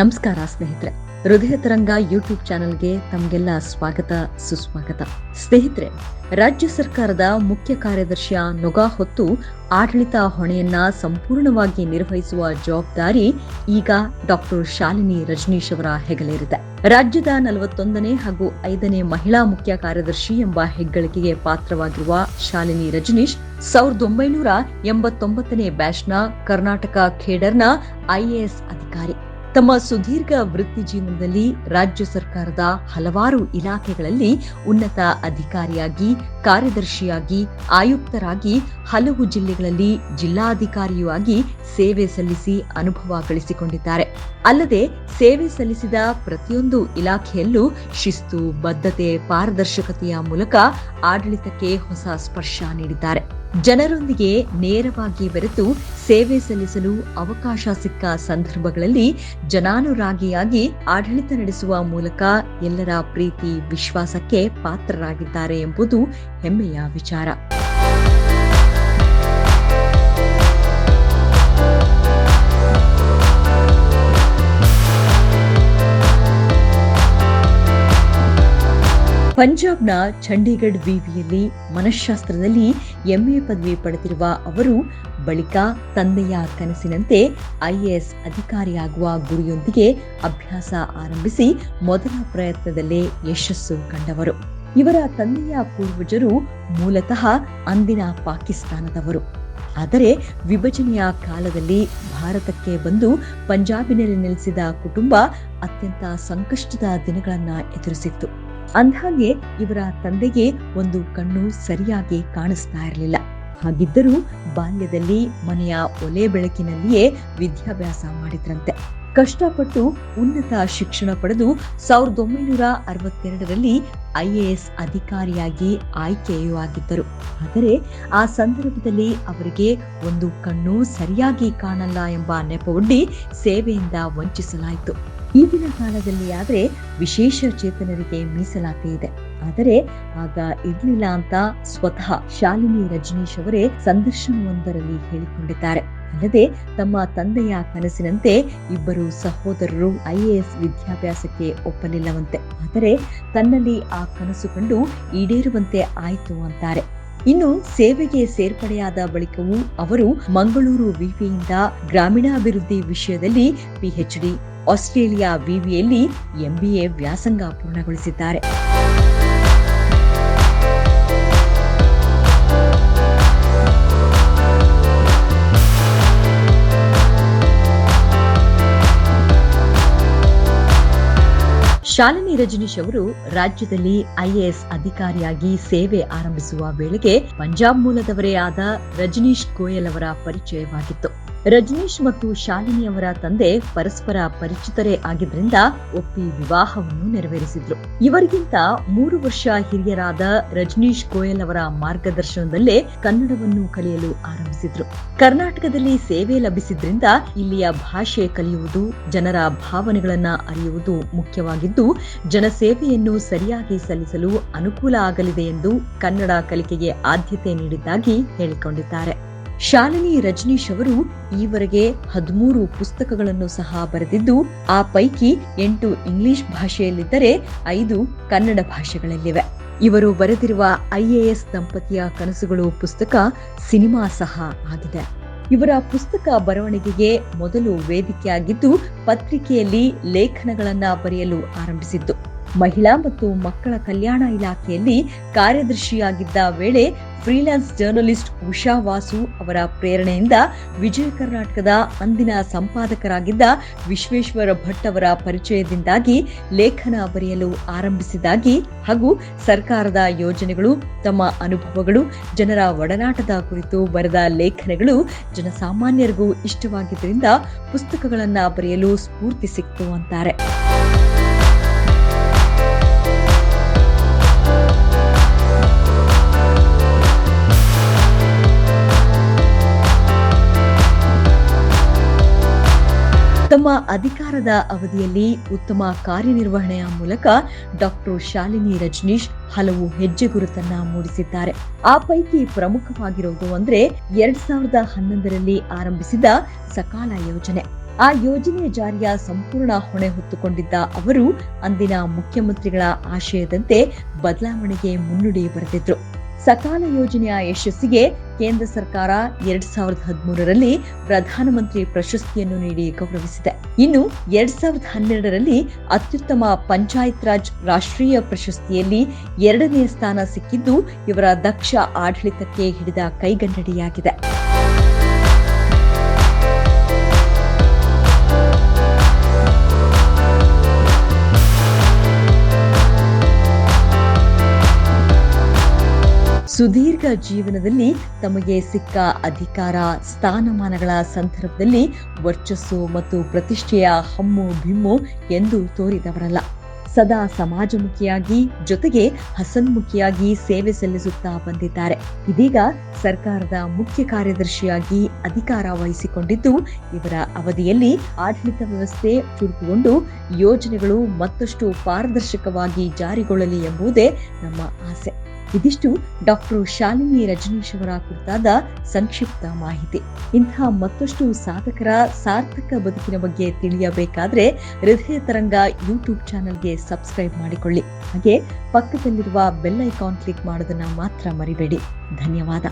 ನಮಸ್ಕಾರ ಸ್ನೇಹಿತರೆ. ಹೃದಯ ತರಂಗ ಯೂಟ್ಯೂಬ್ ಚಾನೆಲ್ಗೆ ತಮಗೆಲ್ಲ ಸ್ವಾಗತ, ಸುಸ್ವಾಗತ. ಸ್ನೇಹಿತರೆ, ರಾಜ್ಯ ಸರ್ಕಾರದ ಮುಖ್ಯ ಕಾರ್ಯದರ್ಶಿಯ ನೊಗಾ ಹೊತ್ತು ಆಡಳಿತ ಹೊಣೆಯನ್ನ ಸಂಪೂರ್ಣವಾಗಿ ನಿರ್ವಹಿಸುವ ಜವಾಬ್ದಾರಿ ಈಗ ಡಾಕ್ಟರ್ ಶಾಲಿನಿ ರಜನೀಶ್ ಅವರ ಹೆಗಲೇರಿದೆ ರಾಜ್ಯದ ನಲವತ್ತೊಂದನೇ ಹಾಗೂ ಐದನೇ ಮಹಿಳಾ ಮುಖ್ಯ ಕಾರ್ಯದರ್ಶಿ ಎಂಬ ಹೆಗ್ಗಳಿಕೆಗೆ ಪಾತ್ರವಾಗಿರುವ ಶಾಲಿನಿ ರಜನೀಶ್, ಸಾವಿರದ ಒಂಬೈನೂರ ಎಂಬತ್ತೊಂಬತ್ತನೇ ಬ್ಯಾಚ್ನ ಕರ್ನಾಟಕ ಖೇಡರ್ನ ಐಎಎಸ್ ಅಧಿಕಾರಿ. ತಮ್ಮ ಸುದೀರ್ಘ ವೃತ್ತಿ ಜೀವನದಲ್ಲಿ ರಾಜ್ಯ ಸರ್ಕಾರದ ಹಲವಾರು ಇಲಾಖೆಗಳಲ್ಲಿ ಉನ್ನತ ಅಧಿಕಾರಿಯಾಗಿ, ಕಾರ್ಯದರ್ಶಿಯಾಗಿ, ಆಯುಕ್ತರಾಗಿ, ಹಲವು ಜಿಲ್ಲೆಗಳಲ್ಲಿ ಜಿಲ್ಲಾಧಿಕಾರಿಯೂ ಆಗಿ ಸೇವೆ ಸಲ್ಲಿಸಿ ಅನುಭವ ಗಳಿಸಿಕೊಂಡಿದ್ದಾರೆ. ಅಲ್ಲದೆ ಸೇವೆ ಸಲ್ಲಿಸಿದ ಪ್ರತಿಯೊಂದು ಇಲಾಖೆಯಲ್ಲೂ ಶಿಸ್ತು, ಬದ್ಧತೆ, ಪಾರದರ್ಶಕತೆಯ ಮೂಲಕ ಆಡಳಿತಕ್ಕೆ ಹೊಸ ಸ್ಪರ್ಶ ನೀಡಿದ್ದಾರೆ. ಜನರೊಂದಿಗೆ ನೇರವಾಗಿ ಬೆರೆತು ಸೇವೆ ಸಲ್ಲಿಸಲು ಅವಕಾಶ ಸಿಕ್ಕ ಸಂದರ್ಭಗಳಲ್ಲಿ ಜನಾನುರಾಗಿಯಾಗಿ ಆಡಳಿತ ನಡೆಸುವ ಮೂಲಕ ಎಲ್ಲರ ಪ್ರೀತಿ ವಿಶ್ವಾಸಕ್ಕೆ ಪಾತ್ರರಾಗಿದ್ದಾರೆ ಎಂಬುದು ಹೆಮ್ಮೆಯ ವಿಚಾರ. ಪಂಜಾಬ್ನ ಚಂಡೀಗಢ್ ವಿವಿಯಲ್ಲಿ ಮನಃಶಾಸ್ತ್ರದಲ್ಲಿ ಎಂಎ ಪದವಿ ಪಡೆದಿರುವ ಅವರು ಬಳಿಕ ತಂದೆಯ ಕನಸಿನಂತೆ ಐಎಎಸ್ ಅಧಿಕಾರಿಯಾಗುವ ಗುರಿಯೊಂದಿಗೆ ಅಭ್ಯಾಸ ಆರಂಭಿಸಿ ಮೊದಲ ಪ್ರಯತ್ನದಲ್ಲೇ ಯಶಸ್ಸು ಕಂಡವರು. ಇವರ ತಂದೆಯ ಪೂರ್ವಜರು ಮೂಲತಃ ಅಂದಿನ ಪಾಕಿಸ್ತಾನದವರು. ಆದರೆ ವಿಭಜನೆಯ ಕಾಲದಲ್ಲಿ ಭಾರತಕ್ಕೆ ಬಂದು ಪಂಜಾಬಿನಲ್ಲಿ ನೆಲೆಸಿದ ಕುಟುಂಬ ಅತ್ಯಂತ ಸಂಕಷ್ಟದ ದಿನಗಳನ್ನು ಎದುರಿಸಿತ್ತು. ಅಂದ್ಹಾಗೆ ಇವರ ತಂದೆಗೆ ಒಂದು ಕಣ್ಣು ಸರಿಯಾಗಿ ಕಾಣಿಸ್ತಾ ಇರಲಿಲ್ಲ. ಹಾಗಿದ್ದರೂ ಬಾಲ್ಯದಲ್ಲಿ ಮನೆಯ ಒಲೆ ಬೆಳಕಿನಲ್ಲಿಯೇ ವಿದ್ಯಾಭ್ಯಾಸ ಮಾಡಿದ್ರಂತೆ. ಕಷ್ಟಪಟ್ಟು ಉನ್ನತ ಶಿಕ್ಷಣ ಪಡೆದು ಸಾವಿರದ ಒಂಬೈನೂರ ಅರವತ್ತೆರಡರಲ್ಲಿ ಐಎಎಸ್ ಅಧಿಕಾರಿಯಾಗಿ ಆಯ್ಕೆಯೂ ಆಗಿದ್ದರು. ಆದರೆ ಆ ಸಂದರ್ಭದಲ್ಲಿ ಅವರಿಗೆ ಒಂದು ಕಣ್ಣು ಸರಿಯಾಗಿ ಕಾಣಲ್ಲ ಎಂಬ ನೆಪವೊಡ್ಡಿ ಸೇವೆಯಿಂದ ವಂಚಿಸಲಾಯಿತು. ಈಗಿನ ಕಾಲದಲ್ಲಿ ಆದರೆ ವಿಶೇಷ ಚೇತನರಿಗೆ ಮೀಸಲಾತಿ ಇದೆ. ಆದರೆ ಆಗ ಇರ್ಲಿಲ್ಲ ಅಂತ ಸ್ವತಃ ಶಾಲಿನಿ ರಜನೀಶ್ ಅವರೇ ಸಂದರ್ಶನವೊಂದರಲ್ಲಿ ಹೇಳಿಕೊಂಡಿದ್ದಾರೆ. ಅಲ್ಲದೆ ತಮ್ಮ ತಂದೆಯ ಕನಸಿನಂತೆ ಇಬ್ಬರು ಸಹೋದರರು ಐಎಎಸ್ ವಿದ್ಯಾಭ್ಯಾಸಕ್ಕೆ ಒಪ್ಪಲಿಲ್ಲವಂತೆ. ಆದರೆ ತನ್ನಲ್ಲಿ ಆ ಕನಸು ಕಂಡು ಈಡೇರುವಂತೆ ಆಯಿತು ಅಂತಾರೆ. ಇನ್ನು ಸೇವೆಗೆ ಸೇರ್ಪಡೆಯಾದ ಬಳಿಕವೂ ಅವರು ಮಂಗಳೂರು ವಿವಿಯಿಂದ ಗ್ರಾಮೀಣಾಭಿವೃದ್ಧಿ ವಿಷಯದಲ್ಲಿ ಪಿಎಚ್ಡಿ, ಆಸ್ಟ್ರೇಲಿಯಾ ವಿವಿಯಲ್ಲಿ ಎಂಬಿಎ ವ್ಯಾಸಂಗ ಪೂರ್ಣಗೊಳಿಸಿದ್ದಾರೆ. ಶಾಲಿನಿ ರಜನೀಶ್ ಅವರು ರಾಜ್ಯದಲ್ಲಿ ಐಎಎಸ್ ಅಧಿಕಾರಿಯಾಗಿ ಸೇವೆ ಆರಂಭಿಸುವ ವೇಳೆಗೆ ಪಂಜಾಬ್ ಮೂಲದವರೇ ಆದ ರಜನೀಶ್ ಗೋಯಲ್ ಅವರ ಪರಿಚಯವಾಗಿತ್ತು. ರಜನೀಶ್ ಮತ್ತು ಶಾಲಿನಿ ಅವರ ತಂದೆ ಪರಸ್ಪರ ಪರಿಚಿತರೇ ಆಗಿದ್ರಿಂದ ಒಪ್ಪಿ ವಿವಾಹವನ್ನು ನೆರವೇರಿಸಿದ್ರು. ಇವರಿಗಿಂತ ಮೂರು ವರ್ಷ ಹಿರಿಯರಾದ ರಜನೀಶ್ ಗೋಯಲ್ ಅವರ ಮಾರ್ಗದರ್ಶನದಲ್ಲೇ ಕನ್ನಡವನ್ನು ಕಲಿಯಲು ಆರಂಭಿಸಿದ್ರು. ಕರ್ನಾಟಕದಲ್ಲಿ ಸೇವೆ ಲಭಿಸಿದ್ರಿಂದ ಇಲ್ಲಿಯ ಭಾಷೆ ಕಲಿಯುವುದು, ಜನರ ಭಾವನೆಗಳನ್ನ ಅರಿಯುವುದು ಮುಖ್ಯವಾಗಿದ್ದು, ಜನಸೇವೆಯನ್ನು ಸರಿಯಾಗಿ ಸಲ್ಲಿಸಲು ಅನುಕೂಲ ಆಗಲಿದೆ ಎಂದು ಕನ್ನಡ ಕಲಿಕೆಗೆ ಆದ್ಯತೆ ನೀಡಿದ್ದಾಗಿ ಹೇಳಿಕೊಂಡಿದ್ದಾರೆ. ಶಾಲಿನಿ ರಜನೀಶ್ ಅವರು ಈವರೆಗೆ ಹದಿಮೂರು ಪುಸ್ತಕಗಳನ್ನು ಸಹ ಬರೆದಿದ್ದು, ಆ ಪೈಕಿ ಎಂಟು ಇಂಗ್ಲಿಷ್ ಭಾಷೆಯಲ್ಲಿದ್ದರೆ ಐದು ಕನ್ನಡ ಭಾಷೆಗಳಲ್ಲಿವೆ. ಇವರು ಬರೆದಿರುವ ಐಎಎಸ್ ದಂಪತಿಯ ಕನಸುಗಳು ಪುಸ್ತಕ ಸಿನಿಮಾ ಸಹ ಆಗಿದೆ. ಇವರ ಪುಸ್ತಕ ಬರವಣಿಗೆಗೆ ಮೊದಲು ವೇದಿಕೆಯಾಗಿದ್ದು, ಪತ್ರಿಕೆಯಲ್ಲಿ ಲೇಖನಗಳನ್ನು ಬರೆಯಲು ಆರಂಭಿಸಿದ್ದು. ಮಹಿಳಾ ಮತ್ತು ಮಕ್ಕಳ ಕಲ್ಯಾಣ ಇಲಾಖೆಯಲ್ಲಿ ಕಾರ್ಯದರ್ಶಿಯಾಗಿದ್ದ ವೇಳೆ ಫ್ರೀಲ್ಯಾನ್ಸ್ ಜರ್ನಲಿಸ್ಟ್ ಉಷಾ ವಾಸು ಅವರ ಪ್ರೇರಣೆಯಿಂದ ವಿಜಯ ಕರ್ನಾಟಕದ ಅಂದಿನ ಸಂಪಾದಕರಾಗಿದ್ದ ವಿಶ್ವೇಶ್ವರ ಭಟ್ ಅವರ ಪರಿಚಯದಿಂದಾಗಿ ಲೇಖನ ಬರೆಯಲು ಆರಂಭಿಸಿದಾಗಿ ಹಾಗೂ ಸರ್ಕಾರದ ಯೋಜನೆಗಳು, ತಮ್ಮ ಅನುಭವಗಳು, ಜನರ ಒಡನಾಟದ ಕುರಿತು ಬರೆದ ಲೇಖನಗಳು ಜನಸಾಮಾನ್ಯರಿಗೂ ಇಷ್ಟವಾಗಿದ್ದರಿಂದ ಪುಸ್ತಕಗಳನ್ನು ಬರೆಯಲು ಸ್ಫೂರ್ತಿ ಸಿಕ್ತು ಅಂತಾರೆ. ತಮ್ಮ ಅಧಿಕಾರದ ಅವಧಿಯಲ್ಲಿ ಉತ್ತಮ ಕಾರ್ಯನಿರ್ವಹಣೆಯ ಮೂಲಕ ಡಾಕ್ಟರ್ ಶಾಲಿನಿ ರಜನೀಶ್ ಹಲವು ಹೆಜ್ಜೆ ಗುರುತನ್ನ ಮೂಡಿಸಿದ್ದಾರೆ. ಆ ಪೈಕಿ ಪ್ರಮುಖವಾಗಿರುವುದು ಅಂದ್ರೆ ಎರಡ್ ಸಾವಿರದ ಹನ್ನೊಂದರಲ್ಲಿ ಆರಂಭಿಸಿದ ಸಕಾಲ ಯೋಜನೆ. ಆ ಯೋಜನೆ ಜಾರಿಯ ಸಂಪೂರ್ಣ ಹೊಣೆ ಹೊತ್ತುಕೊಂಡಿದ್ದ ಅವರು ಅಂದಿನ ಮುಖ್ಯಮಂತ್ರಿಗಳ ಆಶಯದಂತೆ ಬದಲಾವಣೆಗೆ ಮುನ್ನುಡಿ ಬರೆದಿದ್ರು. ಸಕಾಲ ಯೋಜನೆಯ ಯಶಸ್ಸಿಗೆ ಕೇಂದ್ರ ಸರ್ಕಾರ ಎರಡ್ ಸಾವಿರದ ಹದಿಮೂರರಲ್ಲಿ ಪ್ರಧಾನಮಂತ್ರಿ ಪ್ರಶಸ್ತಿಯನ್ನು ನೀಡಿ ಗೌರವಿಸಿದೆ. ಇನ್ನು ಎರಡ್ ಸಾವಿರದ ಹನ್ನೆರಡರಲ್ಲಿ ಅತ್ಯುತ್ತಮ ಪಂಚಾಯತ್ ರಾಜ್ ರಾಷ್ಟ್ರೀಯ ಪ್ರಶಸ್ತಿಯಲ್ಲಿ ಎರಡನೇ ಸ್ಥಾನ ಸಿಕ್ಕಿದ್ದು ಇವರ ದಕ್ಷ ಆಡಳಿತಕ್ಕೆ ಹಿಡಿದ ಕೈಗನ್ನಡಿಯಾಗಿದೆ. ಸುದೀರ್ಘ ಜೀವನದಲ್ಲಿ ತಮಗೆ ಸಿಕ್ಕ ಅಧಿಕಾರ, ಸ್ಥಾನಮಾನಗಳ ಸಂದರ್ಭದಲ್ಲಿ ವರ್ಚಸ್ಸು ಮತ್ತು ಪ್ರತಿಷ್ಠೆಯ ಹಮ್ಮು ಬಿಮ್ಮು ಎಂದು ತೋರಿದವರಲ್ಲ. ಸದಾ ಸಮಾಜಮುಖಿಯಾಗಿ, ಜೊತೆಗೆ ಹಸನ್ಮುಖಿಯಾಗಿ ಸೇವೆ ಸಲ್ಲಿಸುತ್ತಾ ಬಂದಿದ್ದಾರೆ. ಇದೀಗ ಸರ್ಕಾರದ ಮುಖ್ಯ ಕಾರ್ಯದರ್ಶಿಯಾಗಿ ಅಧಿಕಾರ ವಹಿಸಿಕೊಂಡಿದ್ದು, ಇವರ ಅವಧಿಯಲ್ಲಿ ಆಡಳಿತ ವ್ಯವಸ್ಥೆ ಚುರುಕುಗೊಂಡು ಯೋಜನೆಗಳು ಮತ್ತಷ್ಟು ಪಾರದರ್ಶಕವಾಗಿ ಜಾರಿಗೊಳ್ಳಲಿ ಎಂಬುದೇ ನಮ್ಮ ಆಸೆ. ಇದಿಷ್ಟು ಡಾಕ್ಟರ್ ಶಾಲಿನಿ ರಜನೀಶ್ ಅವರ ಕುರಿತಾದ ಸಂಕ್ಷಿಪ್ತ ಮಾಹಿತಿ. ಇಂತಹ ಮತ್ತಷ್ಟು ಸಾಧಕರ ಸಾರ್ಥಕ ಬದುಕಿನ ಬಗ್ಗೆ ತಿಳಿಯಬೇಕಾದ್ರೆ ಹೃದಯ ತರಂಗ ಯೂಟ್ಯೂಬ್ ಚಾನೆಲ್ಗೆ ಸಬ್ಸ್ಕ್ರೈಬ್ ಮಾಡಿಕೊಳ್ಳಿ. ಹಾಗೆ ಪಕ್ಕದಲ್ಲಿರುವ ಬೆಲ್ ಐಕಾನ್ ಕ್ಲಿಕ್ ಮಾಡೋದನ್ನ ಮಾತ್ರ ಮರಿಬೇಡಿ. ಧನ್ಯವಾದ.